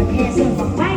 ประเทศส่วนกว้า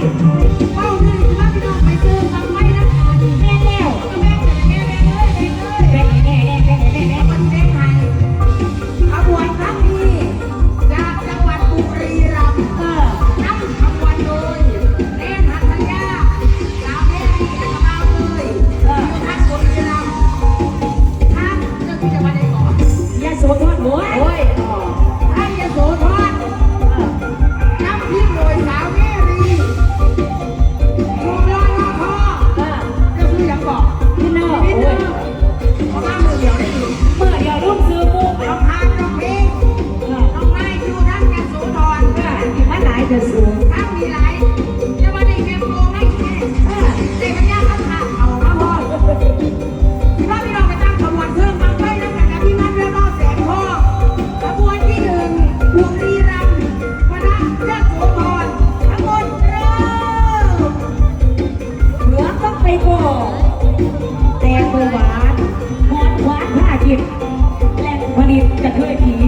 Thank you.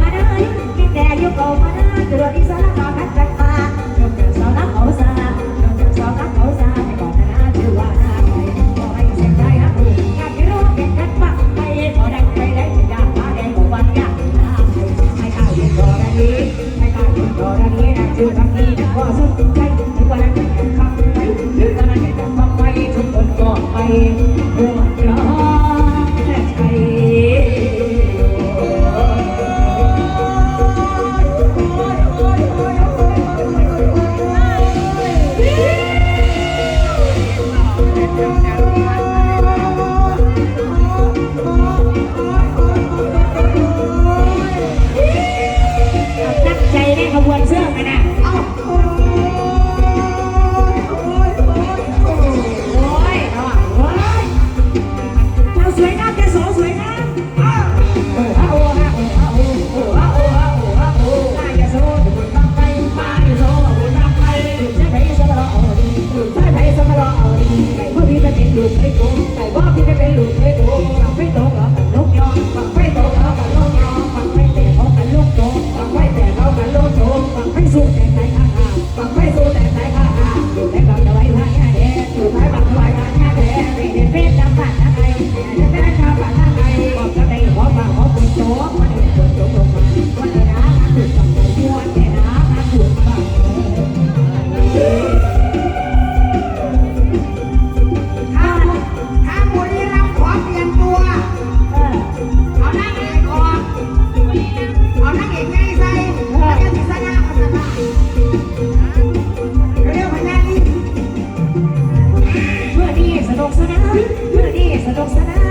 มาได้แก่อยู่ก่ามาได้ตรวจอีสานมาคัด ลงซะนะ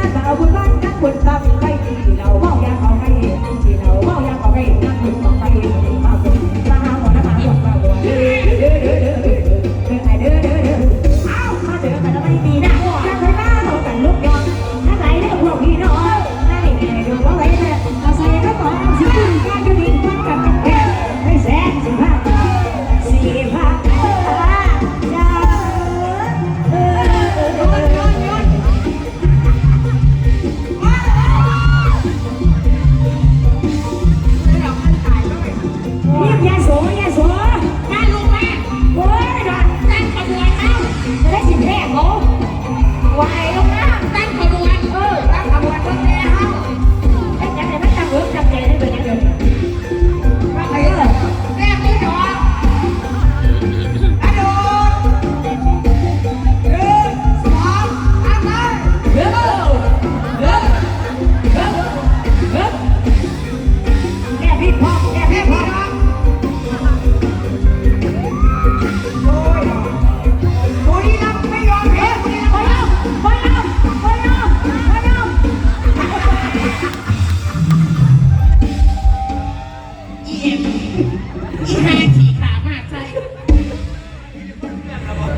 อีเอ็ก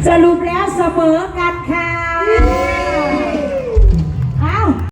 สรุปแล้วเสมอกันค่ะ